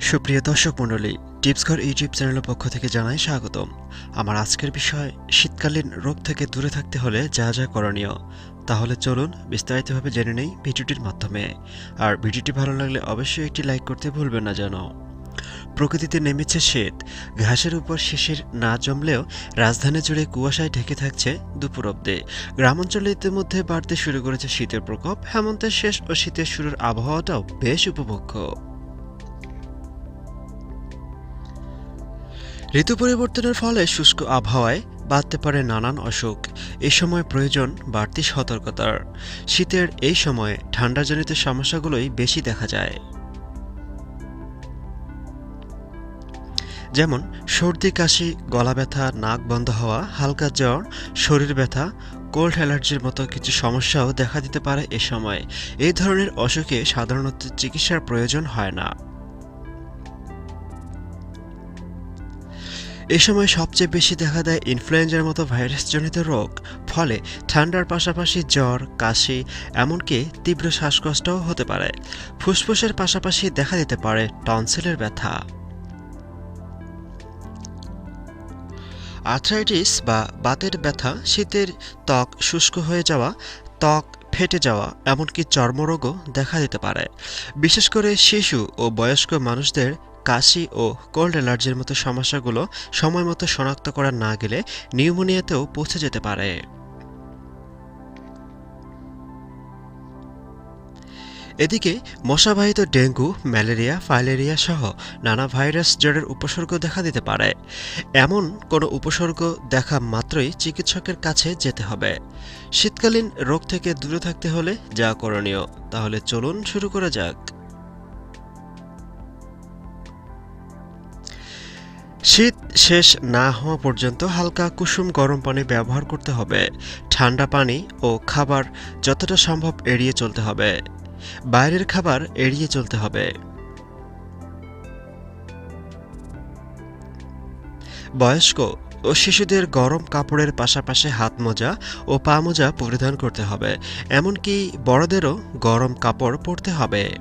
সুপ্রিয় দর্শক মণ্ডলী, টিপসঘর ইউটিউব চ্যানেলের পক্ষ থেকে জানাই স্বাগতম। আমার আজকের বিষয়, শীতকালীন রোগ থেকে দূরে থাকতে হলে যা যা করণীয়। তাহলে চলুন বিস্তারিতভাবে জেনে নেই ভিডিওটির মাধ্যমে। আর ভিডিওটি ভালো লাগলে অবশ্যই একটি লাইক করতে ভুলবেন না যেন। প্রকৃতিতে নেমেছে শীত ঘাসের উপর শিশির না জমলেও রাজধানী জুড়ে কুয়াশায় ঢেকে থাকছে দুপুর অব্দে গ্রামাঞ্চলে ইতিমধ্যে বাড়তে শুরু করেছে শীতের প্রকোপ। হেমন্তের শেষ ও শীতের শুরুর আবহাওয়াটাও বেশ উপভোগ্য। ঋতু পরিবর্তনের ফলে শুষ্ক আবহাওয়ায় বাড়তে পারে নানান অসুখ। এ সময় প্রয়োজন বাড়তি সতর্কতার। শীতের এই সময়ে ঠান্ডাজনিত সমস্যাগুলোই বেশি দেখা যায়। যেমন, সর্দি, কাশি, গলা ব্যথা, নাক বন্ধ হওয়া, হালকা জ্বর, শরীর ব্যথা, কোল্ড অ্যালার্জির মতো কিছু সমস্যাও দেখা দিতে পারে এ সময়। এই ধরনের অসুখে সাধারণত চিকিৎসার প্রয়োজন হয় না। এ সময় সবচেয়ে বেশি দেখা দেয় ইনফ্লুয়েঞ্জার মতো ভাইরাসজনিত রোগ। ফলে ঠান্ডার পাশাপাশি জ্বর, কাশি, এমনকি তীব্র শ্বাসকষ্টও হতে পারে। ফুসফুসের পাশাপাশি দেখা দিতে পারে টনসিলের ব্যথা। আর্থ্রাইটিস বা বাতের ব্যথা, শীতের ত্বক শুষ্ক হয়ে যাওয়া, ত্বক ফেটে যাওয়া, এমনকি চর্মরোগও দেখা দিতে পারে। বিশেষ করে শিশু ও বয়স্ক মানুষদের কাশি ও কোল্ড অ্যালার্জির মতো সমস্যাগুলো সময় মতো শনাক্ত করা না গেলে নিউমোনিয়াতেও পৌঁছে যেতে পারে। এদিকে, মশাবাহিত ডেঙ্গু, ম্যালেরিয়া, ফাইলেরিয়া সহ নানা ভাইরাস জ্বরের উপসর্গ দেখা দিতে পারে। এমন কোনো উপসর্গ দেখা মাত্রই চিকিৎসকের কাছে যেতে হবে। শীতকালীন রোগ থেকে দূরে থাকতে হলে যা করণীয়। তাহলে চলুন শুরু করা যাক। শীত শেষ না হওয়া পর্যন্ত হালকা কুসুম গরম পানি ব্যবহার করতে হবে। ঠান্ডা পানি ও খাবার যতটা সম্ভব এড়িয়ে চলতে হবে। বাইরের খাবার এড়িয়ে চলতে হবে। বয়স্ক ও শিশুদের গরম কাপড়ের পাশাপাশি হাত মোজা ও পা মোজা পরিধান করতে হবে। এমনকি বড়দেরও গরম কাপড় পরতে হবে।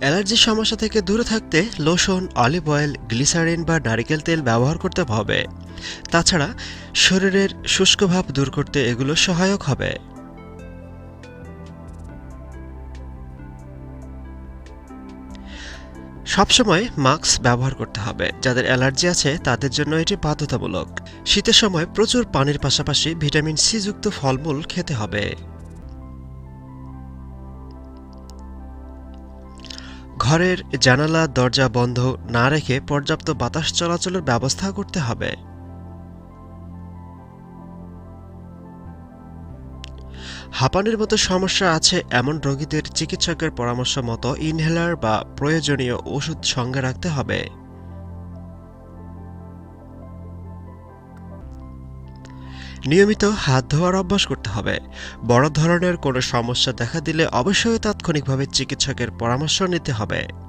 অ্যালার্জির সমস্যা থেকে দূরে থাকতে লোশন, অলিভ অয়েল, গ্লিসারিন বা নারিকেল তেল ব্যবহার করতে হবে। তাছাড়া শরীরের শুষ্ক ভাব দূর করতে এগুলো সহায়ক হবে। সবসময় মাস্ক ব্যবহার করতে হবে। যাদের অ্যালার্জি আছে, তাদের জন্য এটি বাধ্যতামূলক। শীতের সময় প্রচুর পানির পাশাপাশি ভিটামিন সি যুক্ত ফলমূল খেতে হবে। ঘরের জানালা, দরজা বন্ধ না রেখে পর্যাপ্ত বাতাস চলাচলের ব্যবস্থা করতে হবে। হাঁপানির মতো সমস্যা আছে এমন রোগীদের চিকিৎসকের পরামর্শ মতো ইনহেলার বা প্রয়োজনীয় ওষুধ সঙ্গে রাখতে হবে। নিয়মিত হাত ধোয়ার অভ্যাস করতে হবে। বড় ধরনের কোনো সমস্যা দেখা দিলে অবশ্যই তাৎক্ষণিকভাবে চিকিৎসকের পরামর্শ নিতে হবে।